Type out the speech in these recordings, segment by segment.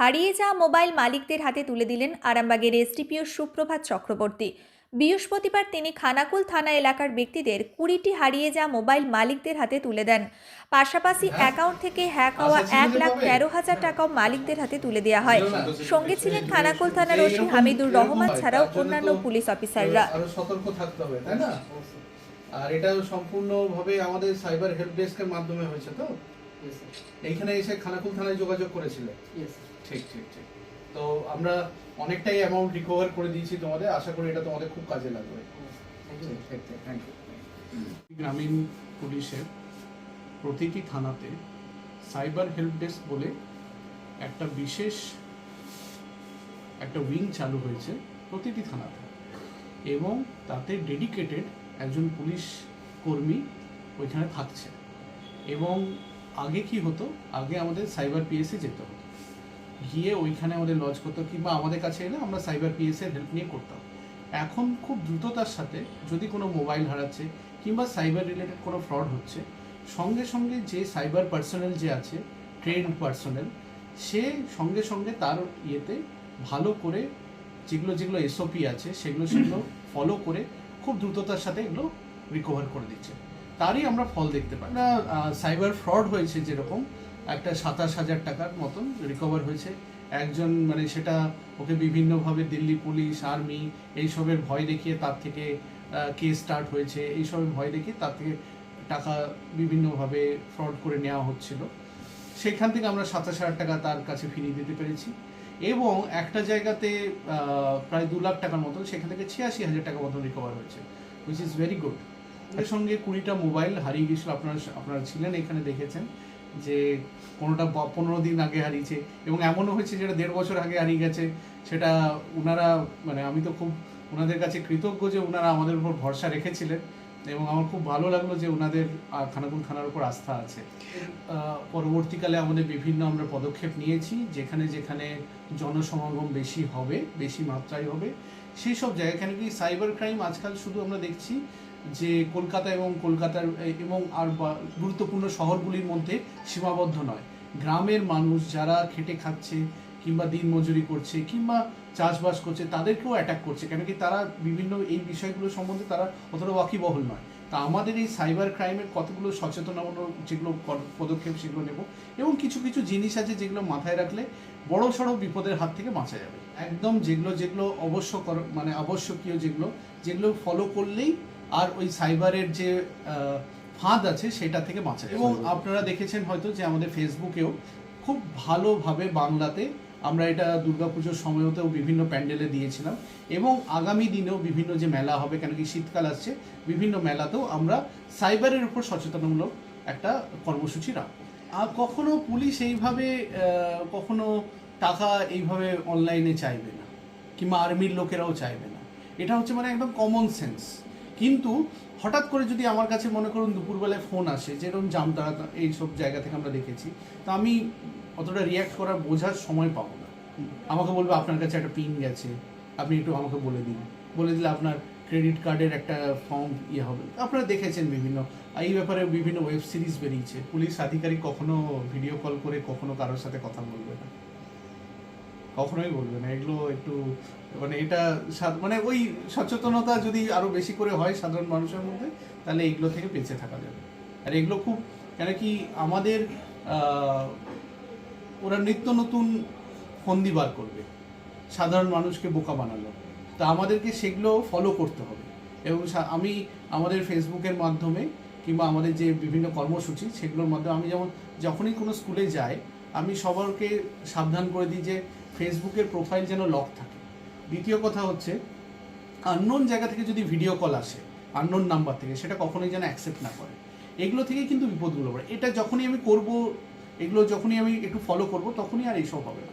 হারিয়ে যাওয়া মোবাইল মালিকদের হাতে তুলে দিলেন আরামবাগের এসডিপিও সুপ্রভাত চক্রবর্তী। বৃহস্পতিবার তিনি খানাকুল থানা এলাকার ব্যক্তিদের কুড়িটি হারিয়ে যাওয়া মোবাইল মালিকদের হাতে তুলে দেন। পাশাপাশি অ্যাকাউন্ট থেকে হ্যাক হওয়া এক লাখ তেরো হাজার টাকাও মালিকদের হাতে তুলে দেওয়া হয়। সঙ্গে ছিলেন খানাকুল থানার ওসি হামিদুর রহমান ছাড়াও অন্যান্য পুলিশ অফিসাররা। সতর্ক থাকতে হবে তাই না? আর এটা সম্পূর্ণভাবে আমাদের সাইবার হেল্প ডেস্কের মাধ্যমে হয়েছে তো? এইখানে এসে খানাকুল থানায় যোগাযোগ করেছিলে? ঠিক ঠিক ঠিক। তো আমরা অনেকটাই অ্যামাউন্ট রিকভার করে দিয়েছি তোমাদের। আশা করি এটা তোমাদের খুব কাজে লাগবে। থ্যাংক ইউ গ্রামীণ পুলিশের প্রতিটি থানাতে সাইবার হেল্প ডেস্ক বলে একটা বিশেষ একটা উইং চালু হয়েছে প্রতিটি থানাতে। এবং তাতে ডেডিকেটেড একজন পুলিশ কর্মী ওইখানে থাকছে। এবং আগে কি হতো? আগে আমাদের সাইবার পিএসে যেতে হতো। গিয়ে ওইখানে আমাদের লজ করতো কিংবা আমাদের কাছে এলে আমরা সাইবার পিএসের হেল্প নিয়ে করতাম। এখন খুব দ্রুততার সাথে যদি কোনো মোবাইল হারাচ্ছে কিংবা সাইবার রিলেটেড কোনো ফ্রড হচ্ছে সঙ্গে সঙ্গে যে সাইবার পার্সোনাল যে আছে ট্রেন্ড পার্সোনাল সে সঙ্গে সঙ্গে তার ইয়েতে ভালো করে যেগুলো যেগুলো এসওপি আছে সেগুলো সেগুলো ফলো করে খুব দ্রুততার সাথে এগুলো রিকভার করে দিচ্ছে। তারই আমরা ফল দেখতে পাই। না সাইবার ফ্রড হয়েছে যেরকম, একটা সাতাশ হাজার টাকার মতন রিকভার হয়েছে। একজন মানে সেটা ওকে বিভিন্নভাবে দিল্লি পুলিশ, আর্মি এইসবের ভয় দেখিয়ে তার থেকে কেস স্টার্ট হয়েছে। এইসবের ভয় দেখিয়ে তার থেকে টাকা বিভিন্নভাবে ফ্রড করে নেওয়া হচ্ছিল। সেখান থেকে আমরা সাতাশ হাজার টাকা তার কাছে ফিরিয়ে দিতে পেরেছি। এবং একটা জায়গাতে প্রায় দু লাখ টাকার মতন, সেখান থেকে ছিয়াশি হাজার টাকা মতন রিকভার হয়েছে উইচ ইজ ভেরি গুড এর সঙ্গে কুড়িটা মোবাইল হারিয়ে গেছিল আপনারা আপনারা ছিলেন, এখানে দেখেছেন যে কোনোটা পনেরো দিন আগে হারিয়েছে এবং এমনও হয়েছে যেটা দেড় বছর আগে হারিয়ে গেছে, সেটা ওনারা মানে আমি তো খুব ওনাদের কাছে কৃতজ্ঞ যে ওনারা আমাদের উপর ভরসা রেখেছিলেন। এবং আমার খুব ভালো লাগল যে ওনাদের খানাকুল থানার উপর আস্থা আছে। পরবর্তীকালে আমাদের বিভিন্ন আমরা পদক্ষেপ নিয়েছি, যেখানে যেখানে জনসমাগম বেশি হবে, বেশি মাত্রায় হবে, সেই সব জায়গায় কেন কি সাইবার ক্রাইম আজকাল শুধু আমরা দেখছি যে কলকাতা এবং কলকাতার এবং আর গুরুত্বপূর্ণ শহরগুলির মধ্যে সীমাবদ্ধ নয়। গ্রামের মানুষ যারা খেটে খাচ্ছে কিংবা দিন মজুরি করছে কিংবা চাষবাস করছে তাদেরকেও অ্যাটাক করছে কেন কি তারা বিভিন্ন এই বিষয়গুলো সম্বন্ধে তারা অতটা ওয়াকিবহল নয়। তা আমাদের এই সাইবার ক্রাইমের কতগুলো সচেতনামূলক যেগুলো পদ- পদক্ষেপ সেগুলো নেব এবং কিছু কিছু জিনিস আছে যেগুলো মাথায় রাখলে বড় সড়ো বিপদের হাত থেকে বাঁচা যাবে। একদম যেগুলো যেগুলো অবশ্য কর- মানে আবশ্যকীয় যেগুলো যেগুলো ফলো করলেই আর ওই সাইবারের যে ফাঁদ আছে সেটা থেকে বাঁচা যাবে। এবং আপনারা দেখেছেন হয়তো যে আমাদের ফেসবুকেও খুব ভালোভাবে বাংলাতে আমরা এটা দুর্গাপুজোর সময়তেও বিভিন্ন প্যান্ডেলে দিয়েছিলাম এবং আগামী দিনেও বিভিন্ন যে মেলা হবে, কেন কি শীতকাল আসছে, বিভিন্ন মেলাতেও আমরা সাইবারের উপর সচেতনমূলক একটা কর্মসূচি রাখব। আর কখনো পুলিশ এইভাবে কখনো টাকা এইভাবে অনলাইনে চাইবে না, কিংবা আর্মির লোকেরাও চাইবে না। এটা হচ্ছে মানে একদম কমন সেন্স কিন্তু হঠাৎ করে যদি আমার কাছে মনে করুন দুপুরবেলায় ফোন আসে, যেরকম জামতারা এইসব জায়গা থেকে আমরা দেখেছি, তা আমি অতটা রিয়াক্ট করার বোঝার সময় পাবো না। আমাকে বলবে, আপনার কাছে একটা পিন গেছে। আপনি একটু আমাকে বলে দিন। বলে দিলে আপনার ক্রেডিট কার্ডের একটা ফর্ম ইয়ে হবে। আপনারা দেখেছেন বিভিন্ন, এই ব্যাপারে বিভিন্ন ওয়েব সিরিজ বেরিয়েছে। পুলিশ আধিকারিক কখনো ভিডিও কল করে কখনো কারোর সাথে কথা বলবে না। কখনোই বলবে না। এগুলো একটু মানে এটা মানে ওই সচেতনতা যদি আরও বেশি করে হয় সাধারণ মানুষের মধ্যে, তাহলে এগুলো থেকে বেঁচে থাকা যাবে। আর এগুলো খুব, কেন কি আমাদের ওরা নিত্য নতুন ফন্দি বার করবে। সাধারণ মানুষকে বোকা বানালো। তা আমাদেরকে সেগুলো ফলো করতে হবে। এবং আমি আমাদের ফেসবুকের মাধ্যমে কিংবা আমাদের যে বিভিন্ন কর্মসূচি, সেগুলোর মাধ্যমে আমি যেমন, যখনই কোনো স্কুলে যাই, আমি সবারকে সাবধান করে দিই যে ফেসবুকের প্রোফাইল যেন লক থাকে। দ্বিতীয় কথা হচ্ছে আননোন জায়গা থেকে যদি ভিডিও কল আসে আননোন নাম্বার থেকে, সেটা কখনোই যেন অ্যাকসেপ্ট না করে। এগুলো থেকেই কিন্তু বিপদগুলো পড়ে। এটা যখনই আমি করব এগুলো যখনই আমি একটু ফলো করব তখনই আর এইসব হবে না।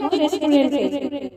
রেস্টুরেন্টে।